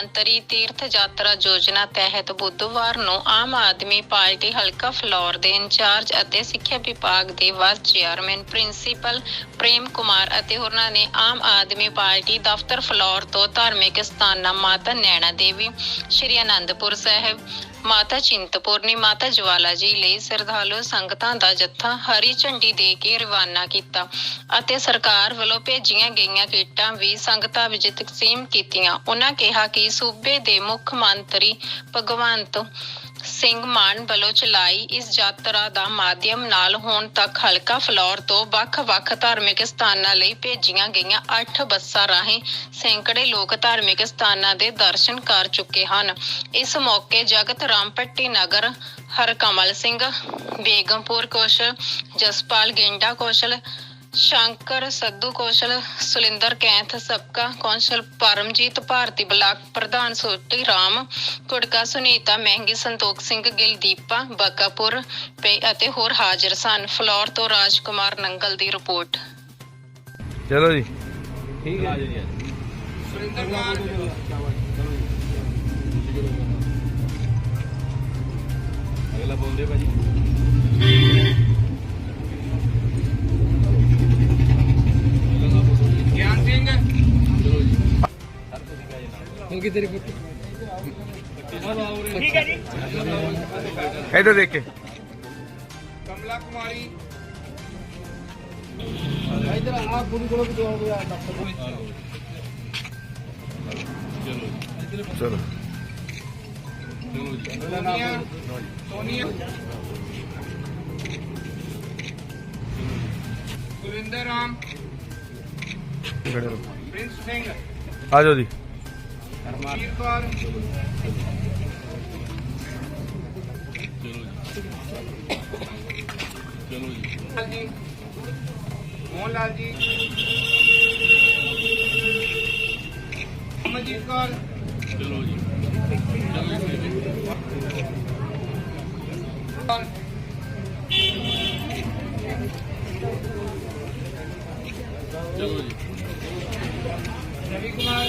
ਕੌਮਾਂਤਰੀ ਤੀਰਥ ਯਾਤਰਾ ਯੋਜਨਾ ਤਹਿਤ ਬੁੱਧਵਾਰ ਨੂੰ ਆਮ ਆਦਮੀ ਪਾਰਟੀ ਹਲਕਾ ਫਲੌਰ ਦੇ ਇੰਚਾਰਜ ਅਤੇ ਸਿੱਖਿਆ ਵਿਭਾਗ ਦੇ vice chairman, principal Prem Kumar ਅਤੇ ਹੋਰਨਾਂ ਨੇ ਆਮ ਆਦਮੀ ਪਾਰਟੀ ਦਫ਼ਤਰ ਫਲੌਰ ਤੋਂ ਧਾਰਮਿਕ ਸਥਾਨਾਂ ਮਾਤਾ ਨੈਣਾ ਦੇਵੀ, ਸ਼੍ਰੀ ਅਨੰਦਪੁਰ ਸਾਹਿਬ ਮਾਤਾ ਚਿੰਤਪੁਰਨੀ, ਮਾਤਾ ਜਵਾਲਾ ਜੀ ਲਈ ਸ਼ਰਧਾਲੂ ਸੰਗਤਾਂ ਦਾ ਜੱਥਾ ਹਰੀ ਝੰਡੀ ਦੇ ਕੇ ਰਵਾਨਾ ਕੀਤਾ ਅਤੇ ਸਰਕਾਰ ਵੱਲੋਂ ਭੇਜੀਆਂ ਗਈਆਂ ਕਿੱਟਾਂ ਵੀ ਸੰਗਤਾਂ ਵਿੱਚ ਤਕਸੀਮ ਕੀਤੀਆਂ। ਉਹਨਾਂ ਕਿਹਾ ਕਿ ਸੂਬੇ ਦੇ ਮੁੱਖ ਮੰਤਰੀ ਭਗਵੰਤ ਸਿੰਘ ਮਾਨ ਵੱਲੋਂ ਚਲਾਈ ਇਸ ਯਾਤਰਾ ਦਾ ਮਾਧਿਅਮ ਨਾਲ ਹੁਣ ਤੱਕ ਹਲਕਾ ਫਲੌਰ ਤੋਂ ਵੱਖ-ਵੱਖ ਧਾਰਮਿਕ ਸਥਾਨਾਂ ਲਈ ਭੇਜੀਆਂ ਗਈਆਂ 8 ਬੱਸਾਂ ਰਾਹੀਂ ਸੈਂਕੜੇ ਲੋਕ ਧਾਰਮਿਕ ਸਥਾਨਾਂ ਦੇ ਦਰਸ਼ਨ ਕਰ ਚੁੱਕੇ ਹਨ। ਇਸ ਮੌਕੇ ਜਗਤ ਰਾਮ ਰਾਮਪੱਟੀ ਨਗਰ, ਹਰਕਮਲ ਸਿੰਘ, ਬੇਗਮਪੁਰ ਕੌਸ਼ਲ, ਜਸਪਾਲ ਗੇਂਡਾ ਕੌਸ਼ਲ ਸ਼ੰਕਰ ਸੱਧੂ ਕੌਸ਼ਲ ਸੁਲਿੰਦਰ ਕੈਂਥ ਸਬਕਾ ਕੌਂਸਲ ਪਰਮਜੀਤ ਭਾਰਤੀ ਬਲਾਕ ਪ੍ਰਧਾਨ ਸੋਟੀ ਰਾਮ ਕੁੜਕਾ ਸੁਨੀਤਾ ਮਹਿੰਗੀ ਸੰਤੋਖ ਸਿੰਘ ਗਿੱਲ ਦੀਪਾ ਬਕਾਪੁਰ ਪੇ ਅਤੇ ਹੋਰ ਹਾਜ਼ਰ ਸਨ। ਫਲੋਰ ਤੋਂ ਰਾਜਕੁਮਾਰ ਨੰਗਲ ਦੀ ਰਿਪੋਰਟ। ਚਲੋ ਜੀ। ਠੀਕ ਹੈ। ਜੀ ਅਗਲਾ ਬੋਲਦੇ ਭਾਜੀ। ਇੱਧਰ ਦੇਖ ਕੇ। ਕਮਲਾ ਕੁਮਾਰੀ। ਚਲੋ। ਸੋਨੀਆ। ਸੋਨੀਆ। ਗੁਰਿੰਦਰ ਰਾਮ। ਖੜੇ ਰਹੋ। ਪ੍ਰਿੰਸ ਸਿੰਘ। ਆ ਜਾਓ ਜੀ। ਲਾਲ ਜੀ ਮੋਹਨ ਲਾਲ ਜੀ ਅਮਰਜੀਤ ਕੌਰ ਚਲੋ ਜੀ। ਰਵੀ ਕੁਮਾਰ। ਚਲੋ ਜੀ। ਰਵੀ ਕੁਮਾਰ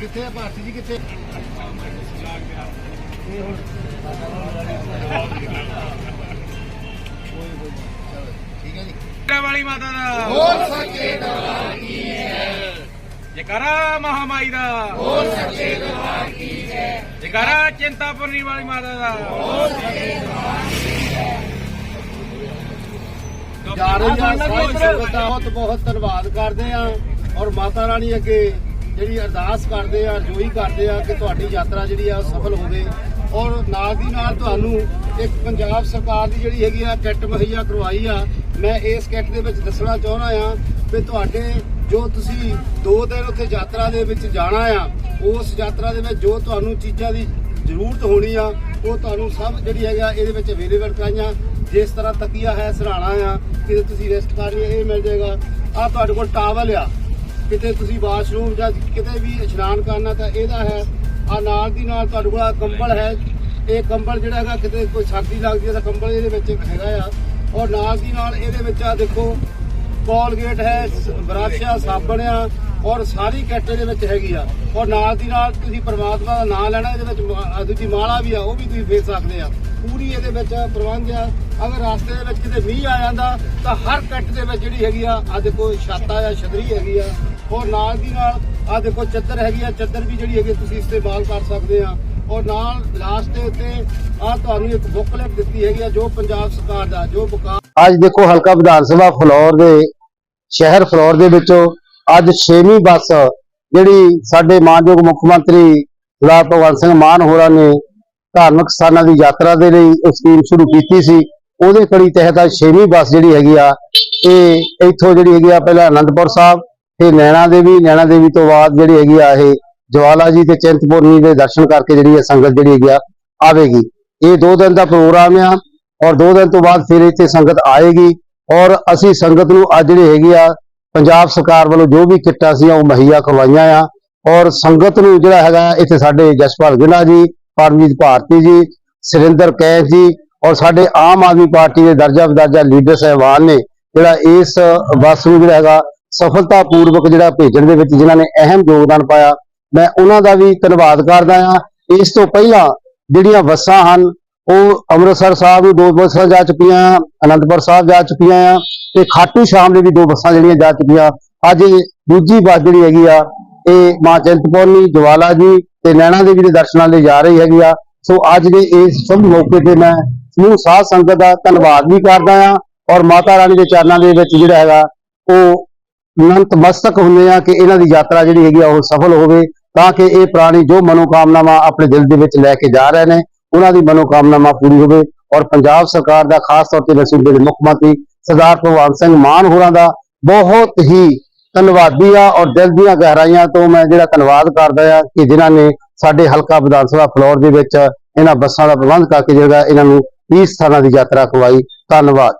ਕਿੱਥੇ ਆ ਭਾਰਤੀ ਜੀ ਕਿੱਥੇ? ਠੀਕ ਹੈ ਜੀ ਟਿੱਕਾ ਵਾਲੀ ਮਾਤਾ ਦਾ। ਹੋਰ ਸੱਚੇ ਦਰਬਾਰ ਕੀ ਜੈ ਜੈਕਾਰਾ ਮਹਾਮਾਈ ਦਾ। ਹੋਰ ਸੱਚੇ ਦਰਬਾਰ ਕੀ ਜੈ ਜੈਕਾਰਾ ਚਿੰਤਾਪੁਰਨੀ ਵਾਲੀ ਮਾਤਾ ਦਾ। ਹੋਰ ਜਾ ਰਹੀ ਆ ਸਾਰੀ ਸੰਗਤ ਦਾ ਬਹੁਤ ਬਹੁਤ ਧੰਨਵਾਦ ਕਰਦੇ ਆ ਔਰ ਮਾਤਾ ਰਾਣੀ ਅੱਗੇ ਜਿਹੜੀ ਅਰਦਾਸ ਕਰਦੇ ਆ, ਜੋਈ ਕਰਦੇ ਆ ਕਿ ਤੁਹਾਡੀ ਯਾਤਰਾ ਜਿਹੜੀ ਆ ਉਹ ਸਫਲ ਹੋਵੇ। ਔਰ ਨਾਲ ਦੀ ਨਾਲ ਤੁਹਾਨੂੰ ਇੱਕ ਪੰਜਾਬ ਸਰਕਾਰ ਦੀ ਜਿਹੜੀ ਹੈਗੀ ਆ ਕਿੱਟ ਮੁਹੱਈਆ ਕਰਵਾਈ ਆ। ਮੈਂ ਇਸ ਕਿੱਟ ਦੇ ਵਿੱਚ ਦੱਸਣਾ ਚਾਹੁੰਦਾ ਆ ਕਿ ਤੁਹਾਡੇ ਜੋ ਤੁਸੀਂ 2 ਦਿਨ ਉੱਥੇ ਯਾਤਰਾ ਦੇ ਵਿੱਚ ਜਾਣਾ ਆ, ਉਸ ਯਾਤਰਾ ਦੇ ਵਿੱਚ ਜੋ ਤੁਹਾਨੂੰ ਚੀਜ਼ਾਂ ਦੀ ਜ਼ਰੂਰਤ ਹੋਣੀ ਆ, ਉਹ ਤੁਹਾਨੂੰ ਸਭ ਜਿਹੜੀ ਹੈਗਾ ਇਹਦੇ ਵਿੱਚ ਅਵੇਲੇਬਲ ਕਰਾਈਆਂ। ਜਿਸ ਤਰ੍ਹਾਂ ਤਕੀਆ ਹੈ, ਸਰਾਣਾ ਆ, ਕਿਤੇ ਤੁਸੀਂ ਰੈਸਟ ਕਰਨੀ ਹੈ ਇਹ ਮਿਲ ਜਾਏਗਾ। ਆ ਤੁਹਾਡੇ ਕੋਲ ਟਾਵਲ ਆ। ਕਿਤੇ ਤੁਸੀਂ ਵਾਸ਼ਰੂਮ ਜਾਂ ਕਿਤੇ ਵੀ ਇਸ਼ਨਾਨ ਕਰਨਾ ਤਾਂ ਇਹਦਾ ਹੈ। ਆ ਨਾਲ ਦੀ ਨਾਲ ਤੁਹਾਡੇ ਕੋਲ ਕੰਬਲ ਹੈ। ਇਹ ਕੰਬਲ ਜਿਹੜਾ ਹੈਗਾ ਕਿਤੇ ਕੋਈ ਸਰਦੀ ਲੱਗਦੀ ਹੈ ਤਾਂ ਕੰਬਲ ਇਹਦੇ ਵਿੱਚ ਹੈਗਾ ਆ। ਔਰ ਨਾਲ ਦੀ ਨਾਲ ਇਹਦੇ ਵਿੱਚ ਆ ਦੇਖੋ ਕੋਲਗੇਟ ਹੈ, ਸ- ਬਰੱਸ਼ ਆ, ਸਾਬਣ ਆ, ਔਰ ਸਾਰੀ ਕਿੱਟ ਇਹਦੇ ਵਿੱਚ ਹੈਗੀ ਆ। ਔਰ ਨਾਲ ਦੀ ਨਾਲ ਤੁਸੀਂ ਪਰਮਾਤਮਾ ਦਾ ਨਾਮ ਲੈਣਾ, ਇਹਦੇ ਵਿੱਚ ਦੂਜੀ ਮਾਲਾ ਵੀ ਆ, ਉਹ ਵੀ ਤੁਸੀਂ ਫੇਰ ਸਕਦੇ ਆ। ਪੂਰੀ ਇਹਦੇ ਵਿੱਚ ਪ੍ਰਬੰਧ ਆ। ਅਗਰ ਰਸਤੇ ਦੇ ਵਿੱਚ ਕਿਤੇ ਮੀਂਹ ਆ ਜਾਂਦਾ, ਤਾਂ ਹਰ ਕੱਟ ਦੇ ਵਿੱਚ ਜਿਹੜੀ ਹੈਗੀ ਆ ਆ ਦੇਖੋ ਛਾਤਾ ਆ ਛਤਰੀ ਹੈਗੀ ਆ। ਔਰ ਨਾਲ ਦੀ ਨਾਲ ਆ ਦੇਖੋ ਚੱਦਰ ਹੈਗੀ ਆ, ਚੱਦਰ ਵੀ ਜਿਹੜੀ ਹੈਗੀ ਤੁਸੀਂ ਇਸਤੇਮਾਲ ਕਰ ਸਕਦੇ ਆ। ਔਰ ਨਾਲ ਲਾਸਟ ਦੇ ਉੱਤੇ ਆ ਤੁਹਾਨੂੰ ਇੱਕ ਬੁੱਕਲੇਟ ਦਿੱਤੀ ਹੈਗੀ ਆ, ਜੋ ਪੰਜਾਬ ਸਰਕਾਰ ਦਾ, ਜੋ ਵਿਕਾਸ ਅੱਜ ਦੇਖੋ ਹਲਕਾ ਵਿਧਾਨ ਸਭਾ ਫਲੋਰ ਦੇ, ਸ਼ਹਿਰ ਫਲੋਰ ਦੇ ਵਿੱਚੋਂ ਅੱਜ 6ਵੀਂ ਬੱਸ ਜਿਹੜੀ ਸਾਡੇ ਮਾਨਯੋਗ ਮੁੱਖ ਮੰਤਰੀ ਸਰਦਾਰ ਭਗਵੰਤ ਸਿੰਘ ਮਾਨ ਹੋਰਾਂ ਨੇ ਧਾਰਮਿਕ ਸਥਾਨਾਂ ਦੀ ਯਾਤਰਾ ਦੇ ਲਈ ਇਹ ਸਕੀਮ ਸ਼ੁਰੂ ਕੀਤੀ ਸੀ। ਉਹਦੇ ਕੜੀ ਤਹਿਤ ਅੱਜ 6ਵੀਂ ਬੱਸ ਜਿਹੜੀ ਹੈਗੀ ਆ, ਇਹ ਇੱਥੋਂ ਜਿਹੜੀ ਹੈਗੀ ਆ ਪਹਿਲਾਂ ਅਨੰਦਪੁਰ ਸਾਹਿਬ ਫਿਰ ਨੈਣਾ ਦੇਵੀ ਨੈਣਾ ਦੇਵੀ ਤੋਂ ਬਾਅਦ ਜਿਹੜੀ ਹੈਗੀ ਆ ਇਹ ਜਵਾਲਾ ਜੀ ਤੇ ਚਿੰਤਪੁਰਨੀ ਦੇ ਦਰਸ਼ਨ ਕਰਕੇ ਜਿਹੜੀ ਹੈ ਸੰਗਤ ਜਿਹੜੀ ਹੈਗੀ ਆ ਆਵੇਗੀ। ਇਹ ਦੋ ਦਿਨ ਦਾ ਪ੍ਰੋਗਰਾਮ ਆ ਔਰ ਦੋ ਦਿਨ ਤੋਂ ਬਾਅਦ ਫਿਰ ਇੱਥੇ ਸੰਗਤ ਆਏਗੀ ਔਰ ਅਸੀਂ ਸੰਗਤ ਨੂੰ ਅੱਜ ਜਿਹੜੇ ਹੈਗੇ ਆ ਪੰਜਾਬ ਸਰਕਾਰ ਵੱਲੋਂ ਜੋ ਵੀ ਕਿੱਟਾਂ ਸੀ ਉਹ ਮੁਹੱਈਆ ਕਰਵਾਈਆਂ ਆ ਔਰ ਸੰਗਤ ਨੂੰ ਜਿਹੜਾ ਹੈਗਾ ਇੱਥੇ ਸਾਡੇ ਜਸਪਾਲ ਗਿੱਲਾ ਜੀ, ਪਰਮਜੀਤ ਭਾਰਤੀ ਜੀ, ਸੁਰਿੰਦਰ ਕੈਂਥ ਜੀ ਔਰ ਸਾਡੇ ਆਮ ਆਦਮੀ ਪਾਰਟੀ ਦੇ ਦਰਜਾ ਬਦਰਜਾ ਲੀਡਰ ਸਹਿਬਾਨ ਨੇ ਜਿਹੜਾ ਇਸ ਬੱਸ ਨੂੰ ਜਿਹੜਾ ਹੈਗਾ ਸਫਲਤਾ ਪੂਰਵਕ ਜਿਹੜਾ ਭੇਜਣ ਦੇ ਵਿੱਚ ਜਿਨ੍ਹਾਂ ਨੇ ਅਹਿਮ ਯੋਗਦਾਨ ਪਾਇਆ, ਮੈਂ ਉਹਨਾਂ ਦਾ ਵੀ ਧੰਨਵਾਦ ਕਰਦਾ ਹਾਂ। ਇਸ ਤੋਂ ਪਹਿਲਾਂ ਜਿਹੜੀਆਂ ਬੱਸਾਂ ਹਨ, ਉਹ ਅੰਮ੍ਰਿਤਸਰ ਸਾਹਿਬ ਨੂੰ ਦੋ ਬੱਸਾਂ ਜਾ ਚੁੱਕੀਆਂ, ਅਨੰਦਪੁਰ ਸਾਹਿਬ ਜਾ ਚੁੱਕੀਆਂ ਆ ਤੇ ਖਾਟੂ ਸ਼ਾਮ ਦੇ ਵੀ ਦੋ ਬੱਸਾਂ ਜਿਹੜੀਆਂ ਜਾ ਚੁੱਕੀਆਂ। ਅੱਜ ਦੂਜੀ ਬੱਸ ਜਿਹੜੀ ਹੈਗੀ ਆ, ਇਹ ਮਾਂ ਚਿੰਤਪੁਰਨੀ, ਜਵਾਲਾ ਜੀ ਤੇ ਨੈਣਾ ਦੇਵੀ ਦੇ ਦਰਸ਼ਨਾਂ ਲਈ ਜਾ ਰਹੀ ਹੈਗੀ ਆ। ਸੋ ਅੱਜ ਦੇ ਇਸ ਸ਼ੁਭ ਮੌਕੇ ਤੇ ਮੈਂ ਸਮੂਹ ਸਾਧ ਸੰਗਤ ਦਾ ਧੰਨਵਾਦ ਵੀ ਕਰਦਾ ਆ ਔਰ ਮਾਤਾ ਰਾਣੀ ਦੇ ਚਰਨਾਂ ਦੇ ਵਿੱਚ ਜਿਹੜਾ ਹੈਗਾ, ਉਹ ਨਤਮਸਤਕ ਹੁੰਦੇ ਆ ਕਿ ਇਹਨਾਂ ਦੀ ਯਾਤਰਾ ਜਿਹੜੀ ਹੈਗੀ ਆ ਉਹ ਸਫਲ ਹੋਵੇ ਤਾਂ ਕਿ ਇਹ ਪ੍ਰਾਣੀ ਜੋ ਮਨੋਕਾਮਨਾਵਾਂ ਆਪਣੇ ਦਿਲ ਦੇ ਵਿੱਚ ਲੈ ਕੇ ਜਾ ਰਹੇ ਨੇ, ਉਹਨਾਂ ਦੀ ਮਨੋਕਾਮਨਾਵਾਂ ਪੂਰੀ ਹੋਵੇ ਔਰ ਪੰਜਾਬ ਸਰਕਾਰ ਦਾ ਖਾਸ ਤੌਰ ਤੇ ਨਸੂਬੇ ਦੇ ਮੁੱਖ ਮੰਤਰੀ ਸਰਦਾਰ ਭਗਵੰਤ ਸਿੰਘ ਮਾਨ ਹੋਰਾਂ ਦਾ ਬਹੁਤ ਹੀ ਧੰਨਵਾਦੀ ਆ ਔਰ ਦਿਲ ਦੀਆਂ ਗਹਿਰਾਈਆਂ ਤੋਂ ਮੈਂ ਜਿਹੜਾ ਧੰਨਵਾਦ ਕਰਦਾ ਆ ਕਿ ਜਿਨ੍ਹਾਂ ਨੇ ਸਾਡੇ ਹਲਕਾ ਵਿਧਾਨ ਸਭਾ ਫਲੋਰ ਦੇ ਵਿੱਚ ਇਹਨਾਂ ਬੱਸਾਂ ਦਾ ਪ੍ਰਬੰਧ ਕਰਕੇ ਜਿਹੜਾ ਇਹਨਾਂ ਨੂੰ 20 ਸਥਾਨਾਂ ਦੀ ਯਾਤਰਾ ਕਰਵਾਈ। ਧੰਨਵਾਦ।